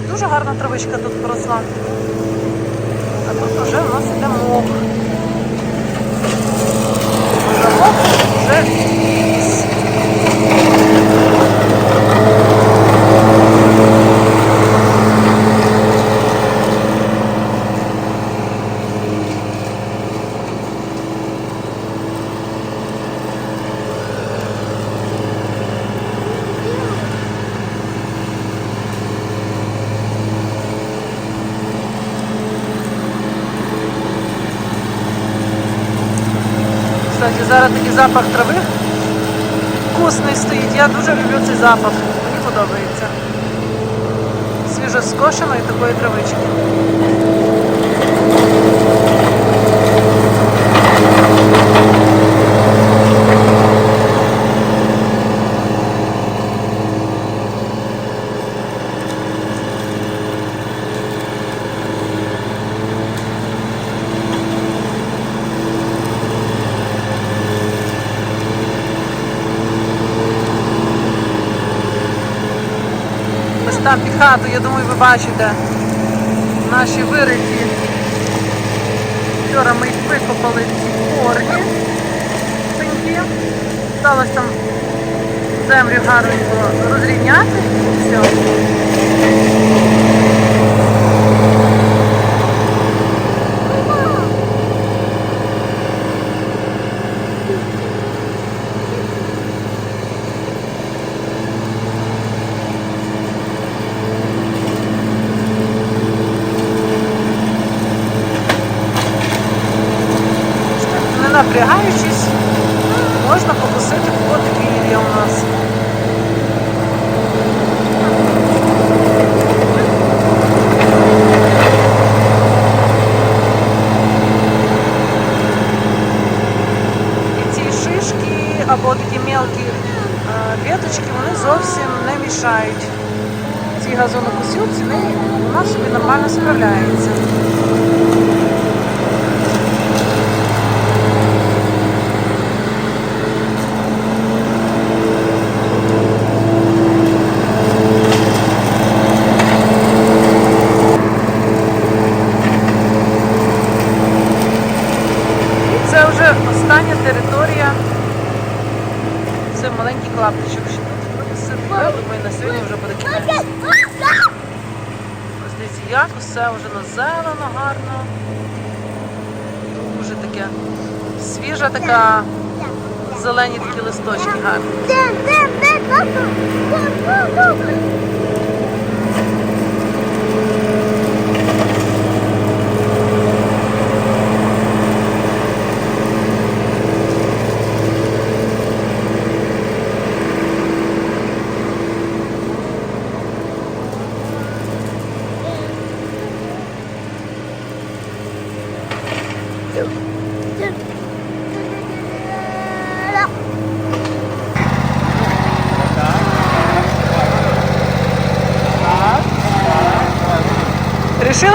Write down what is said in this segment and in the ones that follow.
дуже гарна травичка тут поросла. А тут вже у нас іде мох. Вже мох, вже ліс. Зараз такий запах трави вкусний стоїть. Я дуже люблю цей запах. Мені подобається. Свіжо скошеної такої травички. Там під хату, я думаю, ви бачите наші вириті. Вчора ми їх викопали ці корні. пеньки. Сталося там землю гарненько розрівняти все. Не напрягаючись, можна покусити подвір'я у нас. І ці шишки або такі мелкі е, веточки, вони зовсім не мішають. Цій газонокосілці неї вона собі нормально справляється. І це вже остання територія. Це маленький клаптичок. Ще тут я думаю, на сьогодні вже кінець. Ось дивіться, як усе вже назелено гарно. Дуже таке свіжа така, зелені такі листочки гарні.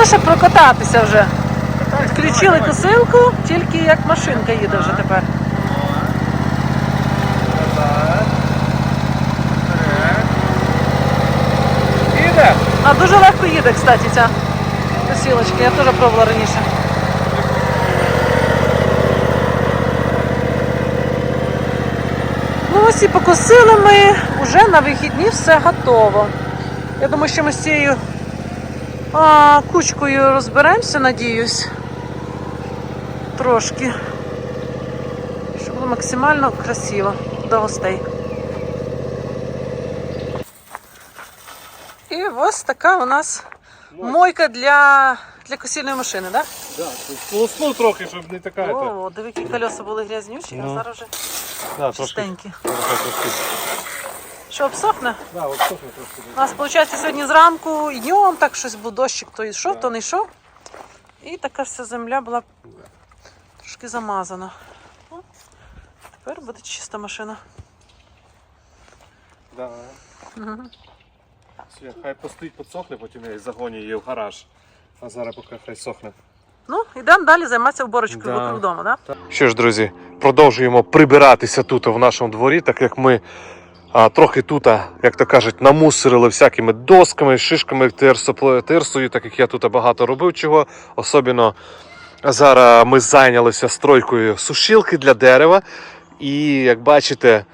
Ще прокататися вже. Відключили косилку, тільки як машинка їде вже тепер. Іде? А дуже легко їде, кстати, ця косілочка. Я теж пробувала раніше. Ну ось і покосили ми, вже на вихідні все готово. Я думаю, що ми з цією а, кучкою розберемося, надіюсь. Трошки. Щоб було максимально красиво до гостей. І ось така у нас мойка для, для косільної машини, так? Да, полоснув трохи, щоб не така. О, диви, які колеса були грязнючі, а Ну. зараз вже Да, чистенькі. Трошки. Що, обсохне? Да, от сохне трошки. У нас, виходить, сьогодні зранку і днем так щось був дощик, то йшов, то не йшов. І така вся земля була трошки замазана. Тепер буде чиста машина. Да. Все, хай постоїть, підсохне, потім я загоню її в гараж. А зараз поки хай сохне. Ну, йдемо далі займатися уборочкою Да. вокруг дому, так? Що ж, друзі, продовжуємо прибиратися тут в нашому дворі, так як ми Трохи тут, як то кажуть, намусорили всякими досками, шишками, тирсою, так як я тут багато робив чого. Особливо зараз ми зайнялися стройкою сушилки для дерева. І як бачите,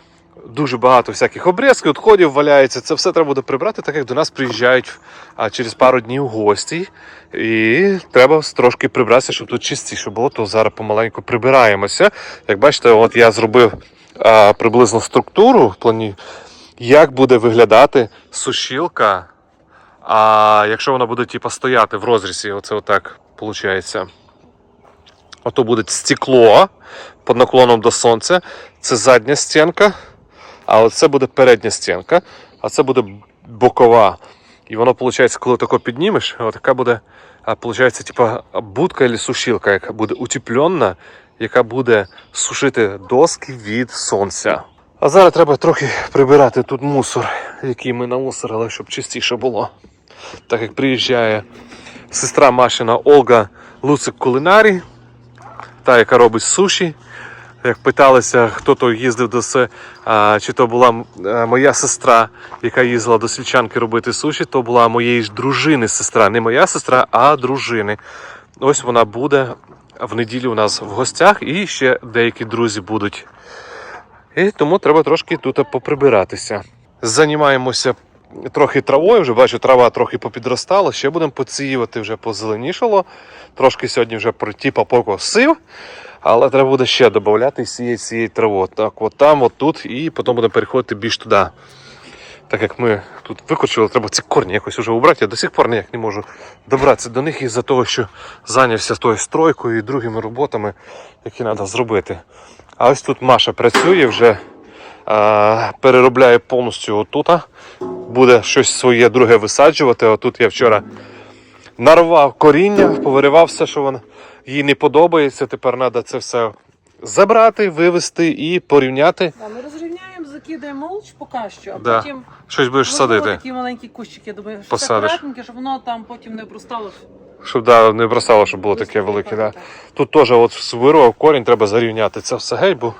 дуже багато всяких обрізків, відходів валяється. Це все треба буде прибрати, так як до нас приїжджають через пару днів гості. І треба трошки прибратися, щоб тут чистіше було, то зараз помаленьку прибираємося. Як бачите, от я зробив приблизно структуру в плані, як буде виглядати сушілка. А якщо вона буде типу, стояти в розрізі, оце отак виходить. Ото буде стекло під наклоном до сонця. Це задня стінка, а оце буде передня стінка, а це буде бокова. І воно, виходить, коли тако піднімеш, така буде, виходить, типа будка або сушилка, яка буде утеплена, яка буде сушити доски від сонця. А зараз треба трохи прибирати тут мусор, який ми намусорили, щоб чистіше було. Так як приїжджає сестра Машина Ольга Луцик Кулинарі, та, яка робить суші. Як питалися, хто то їздив до се, чи то була е, моя сестра, яка їздила до сільчанки робити суші, то була моєї ж дружини сестра. Не моя сестра, а дружини. Ось вона буде в неділю у нас в гостях, і ще деякі друзі будуть. І тому треба трошки тут поприбиратися. Займаємося трохи травою, вже бачу, трава трохи попідростала, ще будемо поціювати, вже позеленішало. Трошки сьогодні вже типа покосив, але треба буде ще додати і цієї траву. Так, от там, от тут, і потім будемо переходити більш туди. Так як ми тут викорчували, треба ці корні якось вже убрати. Я до сих пор ніяк не можу добратися до них із-за того, що зайнявся тою стройкою і другими роботами, які треба зробити. А ось тут Маша працює вже, а, переробляє повністю отут. Буде щось своє друге висаджувати. Отут я вчора нарвав коріння, повиривав все, що воно їй не подобається. Тепер треба це все забрати, вивезти і порівняти. Да, ми закидаємо молч поки що, а Да. потім Щось будеш садити, такі маленькі кущики, я думаю, що Посадиш. акуратненьке, щоб воно там потім не обростало. щоб да, не бросало, щоб було таке велике. Да. Тут теж от вирвав корінь, треба зарівняти це все геть, бо